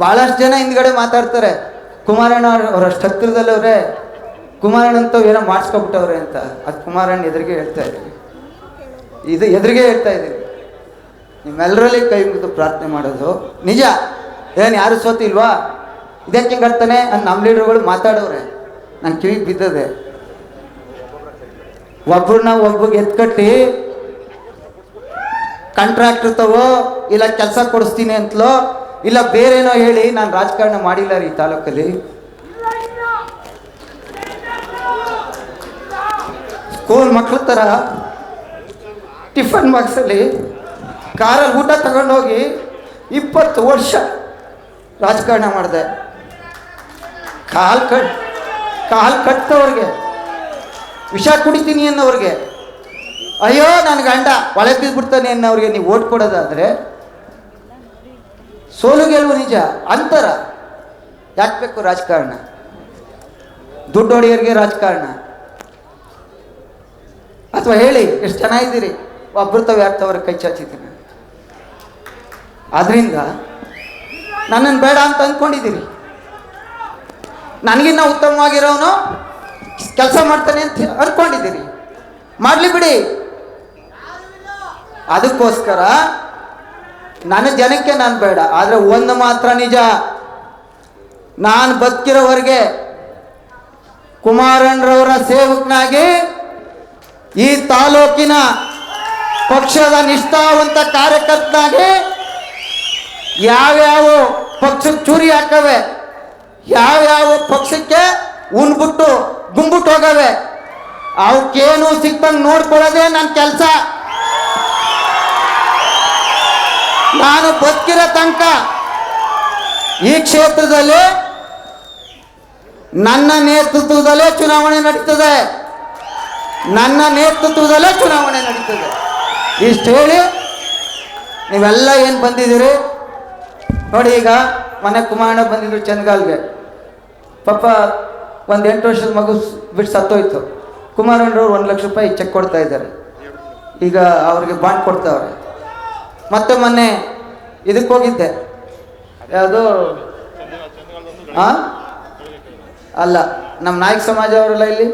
ಭಾಳಷ್ಟು ಜನ ಹಿಂದ್ಗಡೆ ಮಾತಾಡ್ತಾರೆ. ಕುಮಾರಣ್ಣ ಅವರಷ್ಟು ಹತ್ತಿರದಲ್ಲವ್ರೆ ಕುಮಾರಣ್ಣ ಅಂತ ಏನೋ ಮಾಡಿಸ್ಕೊಬಿಟ್ಟವ್ರೆ ಅಂತ. ಅದು ಕುಮಾರಣ್ಣ ಎದುರಿಗೆ ಹೇಳ್ತಾ ಇದ್ದೀವಿ ಇದು ಎದುರಿಗೆ ಹೇಳ್ತಾ ಇದ್ದೀವಿ ನಿಮ್ಮೆಲ್ಲರಲ್ಲಿ ಕೈ ಮುಗಿದು ಪ್ರಾರ್ಥನೆ ಮಾಡೋದು. ನಿಜ. ಏನು ಯಾರು ಸೋತಿಲ್ವಾ? ಇದಕ್ಕೆ ಹೇಳ್ತಾನೆ ಅಂತ ನಮ್ಮ ಲೀಡರ್ಗಳು ಮಾತಾಡೋರೆ ನನ್ನ ಕಿವಿಗೆ ಬಿದ್ದದೆ. ಒಬ್ಬರನ್ನ ಒಬ್ಬಗೆ ಎತ್ಕಟ್ಟಿ ಕಾಂಟ್ರಾಕ್ಟ್ ತಗೋ, ಇಲ್ಲ ಕೆಲಸ ಕೊಡಿಸ್ತೀನಿ ಅಂತಲೋ ಇಲ್ಲ, ಬೇರೇನೋ ಹೇಳಿ, ನಾನು ರಾಜಕಾರಣ ಮಾಡಿಲ್ಲ ರೀ ತಾಲೂಕಲ್ಲಿ. ಸ್ಕೂಲ್ ಮಕ್ಕಳ ಥರ ಟಿಫನ್ ಬಾಕ್ಸಲ್ಲಿ ಕಾರಲ್ಲಿ ಊಟ ತಗೊಂಡೋಗಿ ಇಪ್ಪತ್ತು ವರ್ಷ ರಾಜಕಾರಣ ಮಾಡಿದೆ. ಕಾಲ್ ಕಟ್, ಕಾಲ್ ಕಟ್ಟವ್ರಿಗೆ ವಿಷ ಕುಡಿತೀನಿ ಅನ್ನೋರಿಗೆ ಅಯ್ಯೋ ನನ್ನ ಗಂಡ ಒಳಗೆ ಬಿದ್ದುಬಿಡ್ತಾನೆ ಅನ್ನೋರಿಗೆ ನೀವು ಓಟ್ ಕೊಡೋದಾದ್ರೆ ಸೋಲು ಗೆಲುವು ನಿಜ, ಅಂತರ. ಯಾಕೆ ಬೇಕು ರಾಜಕಾರಣ? ದುಡ್ಡು ಹೊಡೆಯೋರಿಗೆ ರಾಜಕಾರಣ. ಅಥವಾ ಹೇಳಿ, ಎಷ್ಟು ಚೆನ್ನಾಗಿದ್ದೀರಿ ಒಬ್ಬರು ತಾವು ಯಾರು ಕೈ ಚಾಚಿದ್ದೀನಿ ಆದ್ರಿಂದ ನನ್ನನ್ನು ಬೇಡ ಅಂತ ಅಂದ್ಕೊಂಡಿದ್ದೀರಿ ನನಗಿನ್ನ ಉತ್ತಮವಾಗಿರೋನು ಕೆಲಸ ಮಾಡ್ತಾನೆ ಅಂತ ಅಂದ್ಕೊಂಡಿದ್ದೀರಿ ಮಾಡಲಿ ಬಿಡಿ. ಅದಕ್ಕೋಸ್ಕರ ನನ್ನ ಜನಕ್ಕೆ ನಾನು ಬೇಡ, ಆದರೆ ಒಂದು ಮಾತ್ರ ನಿಜ. ನಾನು ಬದುಕಿರೋವರೆಗೆ ಕುಮಾರಣ್ಣರವರ ಸೇವಕನಾಗಿ ಈ ತಾಲೂಕಿನ ಪಕ್ಷದ ನಿಷ್ಠಾವಂತ ಕಾರ್ಯಕರ್ತನಾಗಿ ಯಾವ್ಯಾವ ಪಕ್ಷಕ್ಕೆ ಚೂರಿ ಹಾಕವೆ, ಯಾವ್ಯಾವ ಪಕ್ಷಕ್ಕೆ ಉಣ್ಬಿಟ್ಟು ಗುಂಬಿಟ್ಟು ಹೋಗವೆ ಅವಕ್ಕೇನು ಸಿಕ್ತಂಗೆ ನೋಡ್ಕೊಳ್ಳೋದೇ ನನ್ನ ಕೆಲಸ. ನಾನು ಬದುಕಿರೋ ತನಕ ಈ ಕ್ಷೇತ್ರದಲ್ಲಿ ನನ್ನ ನೇತೃತ್ವದಲ್ಲೇ ಚುನಾವಣೆ ನಡೀತದೆ. ನನ್ನ ನೇತೃತ್ವದಲ್ಲೇ ಚುನಾವಣೆ ನಡೀತದೆ. ಇಷ್ಟು ಹೇಳಿ ನೀವೆಲ್ಲ ಏನು ಬಂದಿದ್ದೀರಿ? ನೋಡಿ ಈಗ ಮನೆ ಕುಮಾರಣ್ಣ ಬಂದಿದ್ರು ಚಂದ್ಗಾಲ್ಗೆ. ಪಾಪ ಒಂದು ಎಂಟು ವರ್ಷದ ಮಗು ಬಿಟ್ಟು ಸತ್ತೋಯ್ತು. ಕುಮಾರಣ್ಣವ್ರು ಒಂದು ಲಕ್ಷ ರೂಪಾಯಿ ಚೆಕ್ ಕೊಡ್ತಾ ಇದ್ದಾರೆ. ಈಗ ಅವ್ರಿಗೆ ಬಾಂಡ್ ಕೊಡ್ತಾವ್ರೆ. ಮತ್ತೆ ಮೊನ್ನೆ ಇದಕ್ಕೆ ಹೋಗಿದ್ದೆ. ಯಾವುದು? ಆ? ಅಲ್ಲ ನಮ್ಮ ನಾಯಕ ಸಮಾಜ ಅವರೆಲ್ಲ ಇಲ್ಲಿ